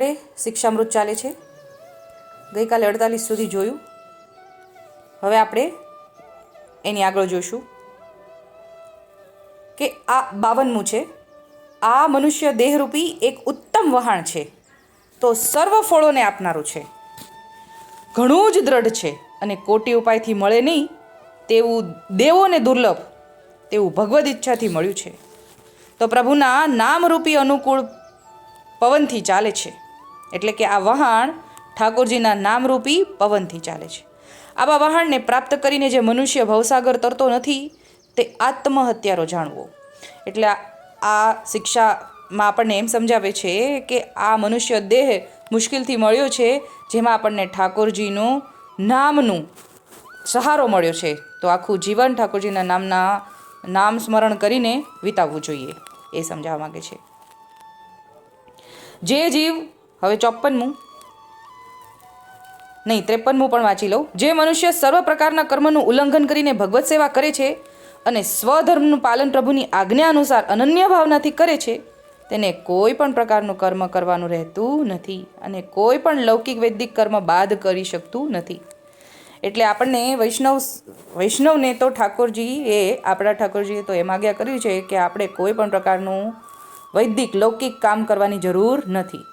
એ શિક્ષામૃત ચાલે છે. ગઈકાલે અડતાલીસ સુધી જોયું. હવે આપણે એની આગળ જોઈશું કે આ બાવનમું છે. આ મનુષ્ય દેહરૂપી એક ઉત્તમ વહાણ છે. તો સર્વ ફળોને આપનારું છે. ઘણું જ દ્રઢ છે અને કોટી ઉપાયથી મળે નહીં તેવું દેવોને દુર્લભ તેવું ભગવદ ઈચ્છાથી મળ્યું છે. તો પ્રભુના નામરૂપી અનુકૂળ પવનથી ચાલે છે. એટલે કે આ વહાણ ઠાકોરજીના નામરૂપી પવનથી ચાલે છે. આવા વહાણને પ્રાપ્ત કરીને જે મનુષ્ય ભવસાગર તરતો નથી, તે આત્મહત્યારો જાણવો. એટલે આ- શિક્ષામાં આપણને એમ સમજાવે છે કે આ મનુષ્ય દેહ મુશ્કેલથી મળ્યો છે, જેમાં આપણને ઠાકોરજીનું નામનું સહારો મળ્યો છે. તો આખું જીવન ઠાકોરજીના નામના, નામ સ્મરણ કરીને વિતાવવું જોઈએ, એ સમજાવવા માગે છે. જે જીવ હવે ચોપ્પનમું. નહીં, ત્રેપનમું પણ વાંચી લઉં. જે મનુષ્ય સર્વ પ્રકારના કર્મનું ઉલ્લંઘન કરીને ભગવત સેવા કરે છે અને સ્વધર્મનું પાલન પ્રભુની આજ્ઞા અનુસાર અનન્ય ભાવનાથી કરે છે, તેને કોઈ પણ પ્રકારનું કર્મ કરવાનું રહેતું નથી અને કોઈ પણ લૌકિક વૈદિક કર્મ બાદ કરી શકતું નથી. એટલે આપણને વૈષ્ણવ વૈષ્ણવને તો ઠાકોરજી એ, આપણા ઠાકોરજીએ તો એમ આજ્ઞા કર્યું છે કે આપણે કોઈ પણ પ્રકારનું વૈદિક, લૌકિક કામ કરવાની જરૂર નથી.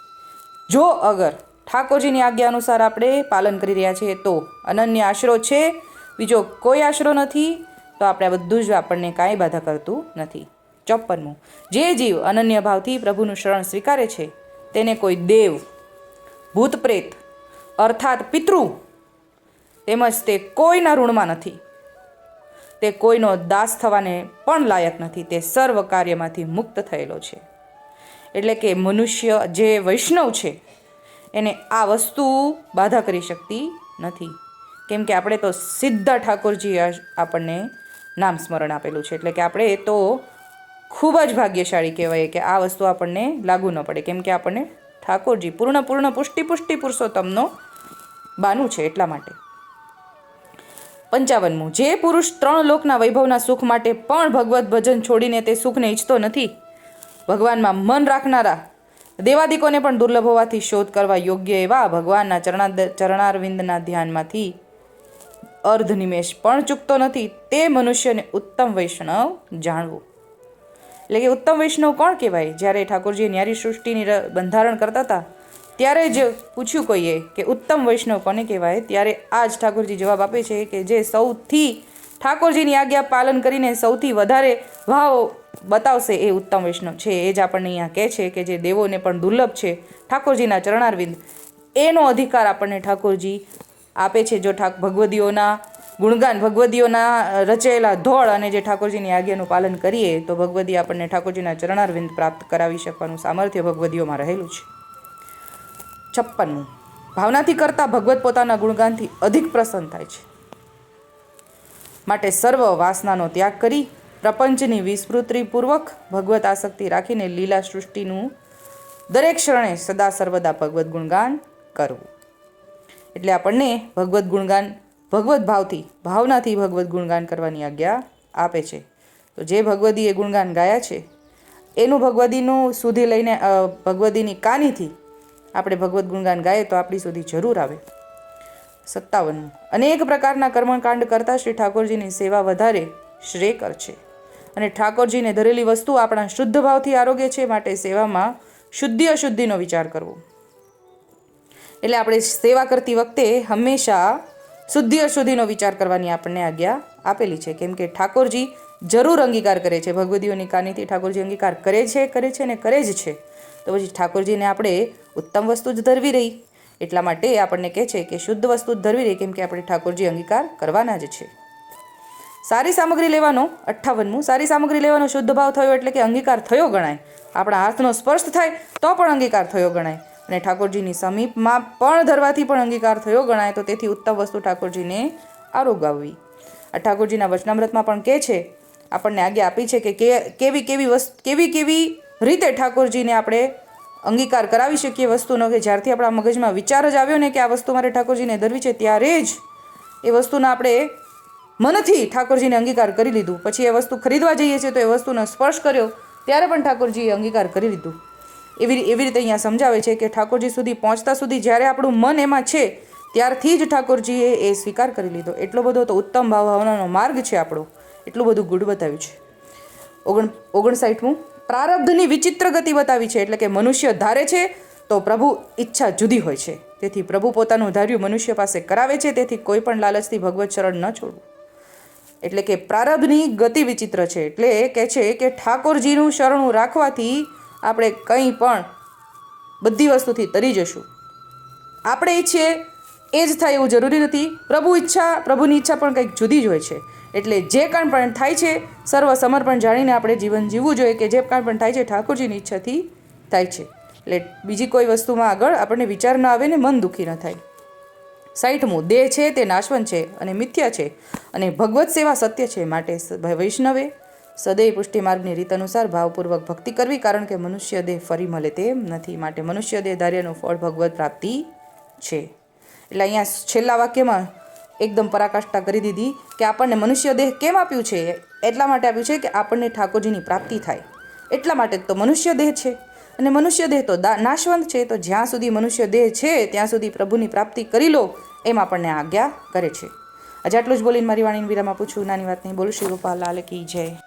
જો અગર ઠાકોરજીની આજ્ઞા અનુસાર આપણે પાલન કરી રહ્યા છીએ તો અનન્ય આશરો છે. બીજો કોઈ આશરો નથી, તો આપણે બધું જ આપણને કાંઈ બાધા કરતું નથી. ચોપ્પનમું. જે જીવ અનન્ય ભાવથી પ્રભુનું શરણ સ્વીકારે છે, તેને કોઈ દેવ, ભૂત પ્રેત, અર્થાત પિતૃ, તેમજ તે કોઈના ઋણમાં નથી. તે કોઈનો દાસ થવાને પણ લાયક નથી. તે સર્વ કાર્યમાંથી મુક્ત થયેલો છે. એટલે કે મનુષ્ય જે વૈષ્ણવ છે, એને આ વસ્તુ બાધા કરી શકતી નથી. કેમ કે આપણે તો સીધા ઠાકોરજી આપણને નામ સ્મરણ આપેલું છે. એટલે કે આપણે તો ખૂબ જ ભાગ્યશાળી કહેવાય કે આ વસ્તુ આપણને લાગુ ન પડે. કેમ કે આપણને ઠાકોરજી પૂર્ણ પૂર્ણ પુષ્ટિ પુષ્ટિ પુરુષોત્તમનો બાનું છે એટલા માટે. પંચાવનમું, જે પુરુષ ત્રણ લોકના વૈભવના સુખ માટે પણ ભગવત ભજન છોડીને તે સુખને ઈચ્છતો નથી ભગવાનમાં મન રાખનારા દેવાદિકોને પણ દુર્લભ હોવાથી શોધ કરવા યોગ્ય એવા ભગવાનના ચરણા ચરણારવિંદના ધ્યાનમાંથી અર્ધ નિમેષ પણ ચૂકતો નથી. તે મનુષ્યને ઉત્તમ વૈષ્ણવ જાણવું. એટલે કે ઉત્તમ વૈષ્ણવ કોણ કહેવાય? જ્યારે ઠાકોરજી ન્યારી સૃષ્ટિની બંધારણ કરતા હતા, ત્યારે જ પૂછ્યું કોઈએ કે ઉત્તમ વૈષ્ણવ કોને કહેવાય? ત્યારે આ જ ઠાકોરજી જવાબ આપે છે કે જે સૌથી, ઠાકોરજીની આજ્ઞા પાલન કરીને સૌથી વધારે ભાવ બતાવશે એ ઉત્તમ વૈષ્ણવ છે. એ જ આપણને અહીંયા કહે છે કે જે દેવોને પણ દુર્લભ છે. ઠાકોરજીના ચરણારવિંદ, એનો અધિકાર આપણને ઠાકોરજી આપે છે. જો ઠાક ભગવદીઓના, ગુણગાન ભગવદીઓના રચેલા ધોળ અને જે ઠાકોરજીની આજ્ઞાનું પાલન કરીએ, તો ભગવદી આપણને ઠાકોરજીના ચરણારવિંદ પ્રાપ્ત કરાવી શકવાનું સામર્થ્ય ભગવદીઓમાં રહેલું છે. છપ્પનમું ભાવનાથી કરતા ભગવત પોતાના ગુણગાનથી અધિક પ્રસન્ન થાય છે. માટે સર્વ વાસનાનો ત્યાગ કરી પ્રપંચની વિસ્મૃતિપૂર્વક ભગવત આસક્તિ રાખીને લીલા સૃષ્ટિનું દરેક ક્ષણે સદા સર્વદા ભગવદ્ ગુણગાન કરવું. એટલે આપણને ભગવદ્ ગુણગાન ભગવદ્ ભાવથી, ભાવનાથી ભગવદ્ ગુણગાન કરવાની આજ્ઞા આપે છે. તો જે ભગવદીએ ગુણગાન ગાયા છે, એનું ભગવદીનું સુધી લઈને ભગવદીની કાનીથી આપણે ભગવદ્ ગુણગાન ગાઈએ તો આપણી સુધી જરૂર આવે. સત્તાવનમું. અનેક પ્રકારના કર્મકાંડ કરતાં શ્રી ઠાકોરજીની સેવા વધારે શ્રેયકર છે. અને ઠાકોરજીને ધરેલી વસ્તુ આપણા શુદ્ધ ભાવથી આરોગ્ય છે માટે સેવામાં શુદ્ધિ અશુદ્ધિનો વિચાર કરવો. એટલે આપણે સેવા કરતી વખતે હંમેશા શુદ્ધિ અશુદ્ધિનો વિચાર કરવાની આપણને આજ્ઞા આપેલી છે. કેમ કે ઠાકોરજી જરૂર અંગીકાર કરે છે. ભગવદીઓની કાનીથી ઠાકોરજી અંગીકાર કરે છે કરે છે ને કરે જ છે. તો પછી ઠાકોરજીને આપણે ઉત્તમ વસ્તુ જ ધરવી રહી. એટલા માટે આપણને કહે છે કે શુદ્ધ વસ્તુ જ ધરવી રહી, કેમ કે આપણે ઠાકોરજી અંગીકાર કરવાના જ છે. સારી સામગ્રી લેવાનો, અઠ્ઠાવનમું. સારી સામગ્રી લેવાનો શુદ્ધ ભાવ થયો એટલે કે અંગીકાર થયો ગણાય. આપણા હાથનો સ્પર્શ થાય તો પણ અંગીકાર થયો ગણાય. અને ઠાકોરજીની સમીપમાં પણ ધરવાથી પણ અંગીકાર થયો ગણાય, તો તેથી ઉત્તમ વસ્તુ ઠાકોરજીને આરોગાવવી. આ ઠાકોરજીના વચનામૃતમાં પણ કહે છે, આપણને આજ્ઞા આપી છે કે કેવી કેવી વસ્તુ, કેવી કેવી રીતે ઠાકોરજીને આપણે અંગીકાર કરાવી શકીએ વસ્તુનો, કે જ્યારથી આપણા મગજમાં વિચાર જ આવ્યો ને કે આ વસ્તુ મારે ઠાકોરજીને ધરવી છે, ત્યારે જ એ વસ્તુના આપણે મનથી ઠાકોરજીને અંગીકાર કરી લીધું. પછી એ વસ્તુ ખરીદવા જઈએ છીએ તો એ વસ્તુનો સ્પર્શ કર્યો, ત્યારે પણ ઠાકોરજીએ અંગીકાર કરી લીધું. એવી એવી રીતે અહીંયા સમજાવે છે કે ઠાકોરજી સુધી પહોંચતા સુધી જ્યારે આપણું મન એમાં છે, ત્યારથી જ ઠાકોરજીએ એ સ્વીકાર કરી લીધો. એટલો બધો તો ઉત્તમ ભાવ ભાવનાનો માર્ગ છે આપણો. એટલું બધું ગુડ બતાવ્યું છે. ઓગણ, ઓગણસાઠમું. પ્રારબ્ધની વિચિત્ર ગતિ બતાવી છે એટલે કે મનુષ્ય ધારે છે તો પ્રભુ ઈચ્છા જુદી હોય છે. તેથી પ્રભુ પોતાનું ધાર્યું મનુષ્ય પાસે કરાવે છે, તેથી કોઈ પણ લાલચથી ભગવત શરણ ન છોડવું. એટલે કે પ્રારબ્ધની ગતિ વિચિત્ર છે. એટલે કહે છે કે ઠાકોરજીનું શરણું રાખવાથી આપણે કંઈ પણ બધી વસ્તુથી તરી જશું. આપણે ઈચ્છીએ એ જ થાય એવું જરૂરી નથી. પ્રભુ ઈચ્છા, પ્રભુની ઈચ્છા પણ કંઈક જુદી જ હોય છે. એટલે જે કાંઈ પણ થાય છે, સર્વ સમર્પણ જાણીને આપણે જીવન જીવવું જોઈએ કે જે કાંઈ પણ થાય છે, ઠાકોરજીની ઈચ્છાથી થાય છે. એટલે બીજી કોઈ વસ્તુમાં આગળ આપણને વિચાર ન આવે ને મન દુઃખી ન થાય. સાઈઠમું, દેહ છે તે નાશવંત છે અને મિથ્યા છે અને ભગવત સેવા સત્ય છે માટે વૈષ્ણવે. સદૈવ પુષ્ટિ માર્ગની રીત અનુસાર ભાવપૂર્વક ભક્તિ કરવી કારણ કે મનુષ્ય દેહ ફરી મળે તેમ નથી માટે મનુષ્ય દેહ ધાર્યનું ફળ ભગવત પ્રાપ્તિ છે. એટલે અહીંયા છેલ્લા વાક્યમાં એકદમ પરાકાષ્ઠા કરી દીધી કે આપણને મનુષ્ય દેહ કેમ આપ્યું છે? એટલા માટે આપ્યું છે કે આપણને ઠાકોરજીની પ્રાપ્તિ થાય. એટલા માટે તો મનુષ્ય દેહ છે. અને મનુષ્ય દેહ તો નાશવંત છે તો જ્યાં સુધી મનુષ્ય દેહ છે, ત્યાં સુધી પ્રભુની પ્રાપ્તિ કરી લો. એમ આપણને આજ્ઞા કરે છે. આજે આટલું જ બોલીને મારી વાણીને વિરામ આપું છું. નાની વાત નહીં બોલું શ્રી ગોપાલ લાલ કી જય.